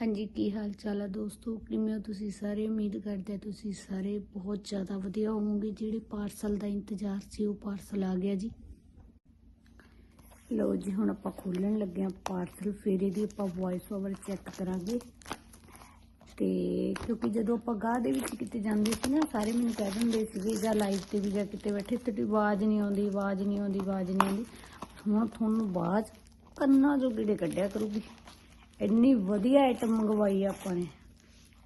ਹਾਂਜੀ, ਕੀ ਹਾਲ ਚਾਲ ਹੈ ਦੋਸਤੋ? ਕਿਵੇਂ ਹੋ ਤੁਸੀਂ ਸਾਰੇ? ਉਮੀਦ ਕਰਦੇ ਤੁਸੀਂ ਸਾਰੇ ਬਹੁਤ ਜ਼ਿਆਦਾ ਵਧੀਆ ਹੋਵੋਗੇ। ਜਿਹੜੇ ਪਾਰਸਲ ਦਾ ਇੰਤਜ਼ਾਰ ਸੀ, ਉਹ ਪਾਰਸਲ ਆ ਗਿਆ ਜੀ। ਲਓ ਜੀ, ਹੁਣ ਆਪਾਂ ਖੋਲਣ ਲੱਗੇ ਹਾਂ ਪਾਰਸਲ। ਫਿਰ ਇਹਦੀ ਆਪਾਂ ਵੌਇਸ ਓਵਰ ਚੈੱਕ ਕਰਾਂਗੇ। ਤੇ ਕਿਉਂਕਿ ਜਦੋਂ ਆਪਾਂ ਗਾਹ ਦੇ ਵਿੱਚ ਕਿਤੇ ਜਾਂਦੇ ਸੀ ਨਾ, ਸਾਰੇ ਮੈਨੂੰ ਕਹਿ ਦਿੰਦੇ ਸੀਗੇ, ਜਾਂ ਲਾਈਵ ਤੇ ਵੀ ਜਾਂ ਕਿਤੇ ਬੈਠੇ ਤੇ ਆਵਾਜ਼ ਨਹੀਂ ਆਉਂਦੀ, ਆਵਾਜ਼ ਨਹੀਂ ਆਉਂਦੀ, ਆਵਾਜ਼ ਨਹੀਂ ਆਉਂਦੀ। ਹੁਣ ਤੁਹਾਨੂੰ ਆਵਾਜ਼ ਕੰਨਾਂ ਜੋ ਗੇੜੇ ਕੱਢਿਆ ਕਰੂਗੀ। ਇੰਨੀ ਵਧੀਆ ਆਈਟਮ ਮੰਗਵਾਈ ਆਪਾਂ ਨੇ।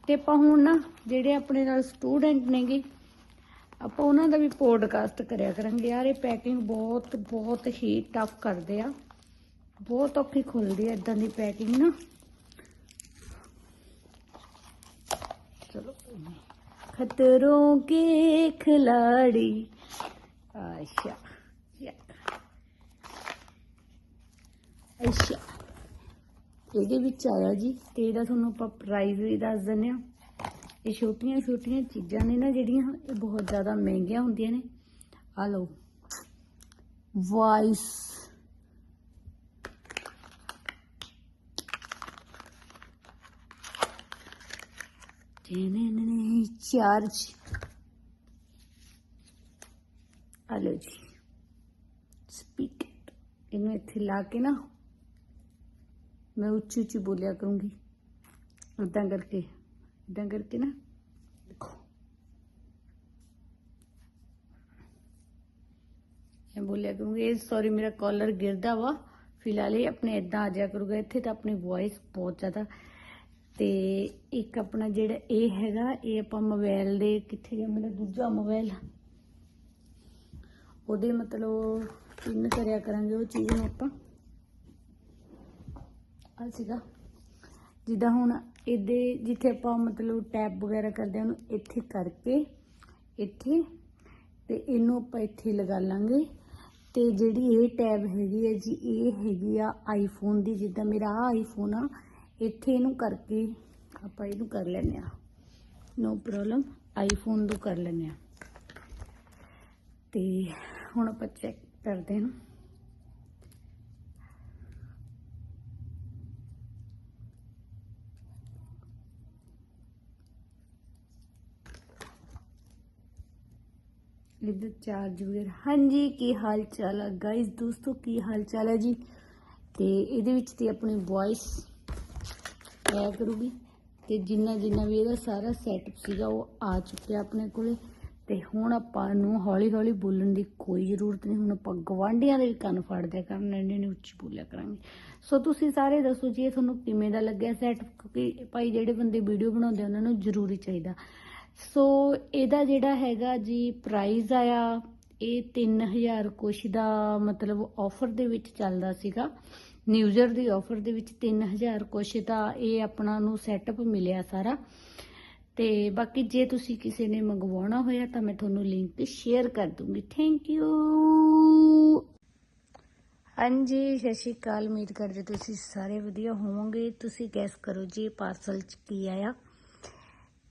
ਤੇ ਆਪਾਂ ਹੁਣ ਨਾ ਜਿਹੜੇ ਆਪਣੇ ਨਾਲ ਸਟੂਡੈਂਟ ਨੇਗੇ, ਆਪਾਂ ਉਹਨਾਂ ਦਾ ਵੀ ਪੋਡਕਾਸਟ ਕਰਿਆ ਕਰਾਂਗੇ। ਯਾਰ ਇਹ ਪੈਕਿੰਗ ਬਹੁਤ ਬਹੁਤ ਹੀ ਟਫ ਕਰਦੇ ਆ। ਬਹੁਤ ਔਖੀ ਖੁੱਲਦੀ ਆ ਇਦਾਂ ਦੀ ਪੈਕਿੰਗ ਨਾ। ਚਲੋ ਖਤਰੋਂ ਕੇ ਖਿਲਾੜੀ ਆਸ਼ਾ ਅੱਛਾ ਇਹਦੇ ਵਿੱਚ ਆਇਆ ਜੀ। ਤੇ ਇਹਦਾ ਤੁਹਾਨੂੰ ਆਪਾਂ ਪ੍ਰਾਈਸ ਵੀ ਦੱਸ ਦਿੰਦੇ ਆ ਇਹ ਛੋਟੀਆਂ ਛੋਟੀਆਂ ਚੀਜ਼ਾਂ ਨੇ ਨਾ ਜਿਹੜੀਆਂ, ਇਹ ਬਹੁਤ ਜ਼ਿਆਦਾ ਮਹਿੰਗੀਆਂ ਹੁੰਦੀਆਂ ਨੇ। ਆ ਲਓ। ਵਾਇਸ ਨੇ ਚਾਰਜ ਆ ਲਓ ਜੀ। ਸਪੀਕਰ ਇਹਨੂੰ ਇੱਥੇ ਲਾ ਕੇ ਨਾ ਮੈਂ ਉੱਚੀ ਉੱਚੀ ਬੋਲਿਆ ਕਰੂੰਗੀ। ਇਦਾਂ ਕਰਕੇ ਇਦਾਂ ਕਰਕੇ ਨਾ। ਦੇਖੋ। ਮੈਂ ਬੋਲਿਆ ਕਰੂੰਗੀ, ਇਹ ਸੌਰੀ ਮੇਰਾ ਕਾਲਰ ਗਿਰਦਾ ਵਾ। ਫਿਲਹਾਲ ਇਹ ਆਪਣੇ ਇਦਾਂ ਆ ਜਾਇਆ ਕਰੂਗਾ। ਇੱਥੇ ਤਾਂ ਆਪਣੀ ਵੌਇਸ ਬਹੁਤ ਜ਼ਿਆਦਾ। ਤੇ ਇੱਕ ਆਪਣਾ ਜਿਹੜਾ ਇਹ ਹੈਗਾ, ਇਹ ਆਪਾਂ ਮੋਬਾਈਲ ਦੇ ਕਿੱਥੇ ਗਿਆ? ਮੇਰਾ ਦੂਜਾ ਮੋਬਾਈਲ ਉਹਦੇ ਮਤਲਬ ਪਿੰਨ ਕਰਿਆ ਕਰਾਂਗੇ ਉਹ ਚੀਜ਼ ਨੂੰ ਆਪਾਂ। ਆ ਸੀਗਾ। ਜਿੱਦਾਂ ਹੁਣ ਇਹਦੇ ਜਿੱਥੇ ਆਪਾਂ ਮਤਲਬ ਟੈਪ ਵਗੈਰਾ ਕਰਦੇ ਹਾਂ, ਉਹਨੂੰ ਇੱਥੇ ਕਰਕੇ, ਇੱਥੇ ਤੇ ਇਹਨੂੰ ਆਪਾਂ ਇੱਥੇ ਲਗਾ ਲਾਂਗੇ। ਤੇ ਜਿਹੜੀ ਇਹ ਟੈਬ ਹੈਗੀ ਹੈ ਜੀ, ਇਹ ਹੈਗੀ ਆ ਆਈਫੋਨ ਦੀ। ਜਿੱਦਾਂ ਮੇਰਾ ਆ ਆਈਫੋਨ ਆ, ਇੱਥੇ ਇਹਨੂੰ ਕਰਕੇ ਆਪਾਂ ਇਹਨੂੰ ਕਰ ਲੈਨੇ ਆ ਨੋ ਪ੍ਰੋਬਲਮ ਆਈਫੋਨ ਤੋਂ ਕਰ ਲੈਨੇ ਆ ਤੇ ਹੁਣ ਆਪਾਂ ਚੈੱਕ ਕਰਦੇ ਹਾਂ। ਇਹਦਾ ਚਾਰਜ ਵਗੈਰਾ ਹਾਂਜੀ, ਕੀ ਹਾਲ ਚਾਲ ਆ? ਗਾਇਸ ਦੋਸਤੋ, ਕੀ ਹਾਲ ਚਾਲ ਹੈ ਜੀ? ਤੇ ਇਹਦੇ ਵਿੱਚ ਤੇ ਆਪਣੀ ਵੌਇਸ ਆਇਆ ਕਰੂਗੀ। ਤੇ ਜਿੰਨਾ ਜਿੰਨਾ ਵੀ ਇਹਦਾ ਸਾਰਾ ਸੈਟਅਪ ਸੀਗਾ, ਉਹ ਆ ਚੁੱਕਿਆ ਆਪਣੇ ਕੋਲੇ। ਤੇ ਹੁਣ ਆਪਾਂ ਨੂੰ ਹੌਲੀ ਹੌਲੀ ਬੋਲਣ ਦੀ ਕੋਈ ਜ਼ਰੂਰਤ ਨਹੀਂ। ਹੁਣ ਆਪਾਂ ਗਵਾਂਢੀਆਂ ਦੇ ਵੀ ਕੰਨ ਫੜਦਿਆ ਕਰਨ, ਇੰਨੇ ਨੇ ਉੱਚੀ ਬੋਲਿਆ ਕਰਾਂਗੇ। ਸੋ ਤੁਸੀਂ ਸਾਰੇ ਦੱਸੋ ਜੀ, ਇਹ ਤੁਹਾਨੂੰ ਕਿਵੇਂ ਦਾ ਲੱਗਿਆ ਸੈਟਅਪ ਕਿਉਂਕਿ ਭਾਈ, ਜਿਹੜੇ ਬੰਦੇ ਵੀਡੀਓ ਬਣਾਉਂਦੇ ਉਹਨਾਂ ਨੂੰ ਜ਼ਰੂਰੀ ਚਾਹੀਦਾ। ਸੋ ਇਹਦਾ ਜਿਹੜਾ ਹੈਗਾ ਜੀ ਪ੍ਰਾਈਸ ਆਇਆ, ਇਹ 3000 ਕੁਛ ਦਾ ਮਤਲਬ ਆਫਰ ਦੇ ਵਿੱਚ ਚੱਲਦਾ ਸੀਗਾ। ਨਿਊਜ਼ਰ ਦੀ ਆਫਰ ਦੇ ਵਿੱਚ 3000 ਕੁਛ ਦਾ ਇਹ ਆਪਣਾ ਨੂੰ ਸੈਟਅਪ ਮਿਲਿਆ ਸਾਰਾ। ਤੇ ਬਾਕੀ ਜੇ ਤੁਸੀਂ ਕਿਸੇ ਨੇ ਮੰਗਵਾਉਣਾ ਹੋਇਆ ਤਾਂ ਮੈਂ ਤੁਹਾਨੂੰ ਲਿੰਕ ਸ਼ੇਅਰ ਕਰ ਦੂੰਗੀ। ਥੈਂਕ ਯੂ ਹਾਂਜੀ, ਸਤਿ ਸ਼੍ਰੀ ਅਕਾਲ। ਉਮੀਦ ਕਰਦੇ ਤੁਸੀਂ ਸਾਰੇ ਵਧੀਆ ਹੋਵੋਗੇ। ਤੁਸੀਂ ਗੈਸ ਕਰੋ ਜੀ ਪਾਰਸਲ ਚ ਕੀ ਆਇਆ।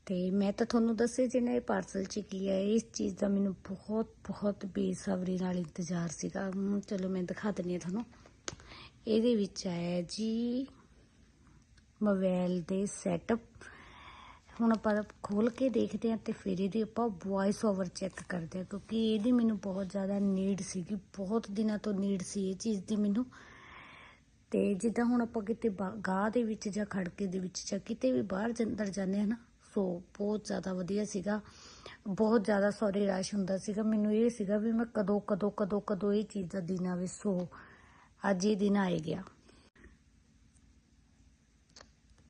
ਤੇ ਮੈਂ ਤਾਂ ਤੁਹਾਨੂੰ ਦੱਸੇ ਜੀ ਇਹ ਪਾਰਸਲ ਚ ਕੀ ਹੈ, ਇਸ ਚੀਜ਼ ਦਾ ਮੈਨੂੰ ਬਹੁਤ ਬਹੁਤ ਬੇਸਬਰੀ ਨਾਲ ਇੰਤਜ਼ਾਰ ਸੀਗਾ। ਚਲੋ ਮੈਂ ਦਿਖਾ ਦਿੰਨੀ ਆ ਤੁਹਾਨੂੰ। ਇਹਦੇ ਵਿੱਚ ਆਇਆ ਜੀ, ਮੋਬਾਈਲ ਦੇ ਸੈਟਅਪ ਹੁਣ ਆਪਾਂ ਖੋਲ ਕੇ ਦੇਖਦੇ ਹਾਂ ਤੇ ਫਿਰ ਇਹਦੀ ਆਪਾਂ ਵੌਇਸ ਓਵਰ ਚੈੱਕ ਕਰਦੇ ਹਾਂ, ਕਿਉਂਕਿ ਇਹਦੀ ਮੈਨੂੰ ਬਹੁਤ ਜ਼ਿਆਦਾ ਨੀਡ ਸੀਗੀ। ਬਹੁਤ ਦਿਨਾਂ ਤੋਂ ਨੀਡ ਸੀ ਇਹ ਚੀਜ਼ ਦੀ ਮੈਨੂੰ। ਤੇ ਜਿੱਦਾਂ ਹੁਣ ਆਪਾਂ ਕਿਤੇ ਬਾ- ਗਾਹ ਦੇ ਵਿੱਚ ਜਾਂ ਖੜਕੇ ਦੇ ਵਿੱਚ ਜਾਂ ਕਿਤੇ ਵੀ ਬਾਹਰ ਜ- ਅੰਦਰ ਜਾਂਦੇ ਆ ਨਾ ਸੋ ਬਹੁਤ ਜ਼ਿਆਦਾ ਵਧੀਆ ਸੀਗਾ। ਬਹੁਤ ਜ਼ਿਆਦਾ ਸੌਰੀ ਰਸ਼ ਹੁੰਦਾ ਸੀਗਾ। ਮੈਨੂੰ ਇਹ ਸੀਗਾ ਵੀ ਮੈਂ ਕਦੋਂ ਕਦੋਂ ਕਦੋਂ ਕਦੋਂ ਇਹ ਚੀਜ਼ ਦਾ ਦਿਨ ਆਵੇ ਸੋ ਅੱਜ ਇਹ ਦਿਨ ਆਏ ਗਿਆ।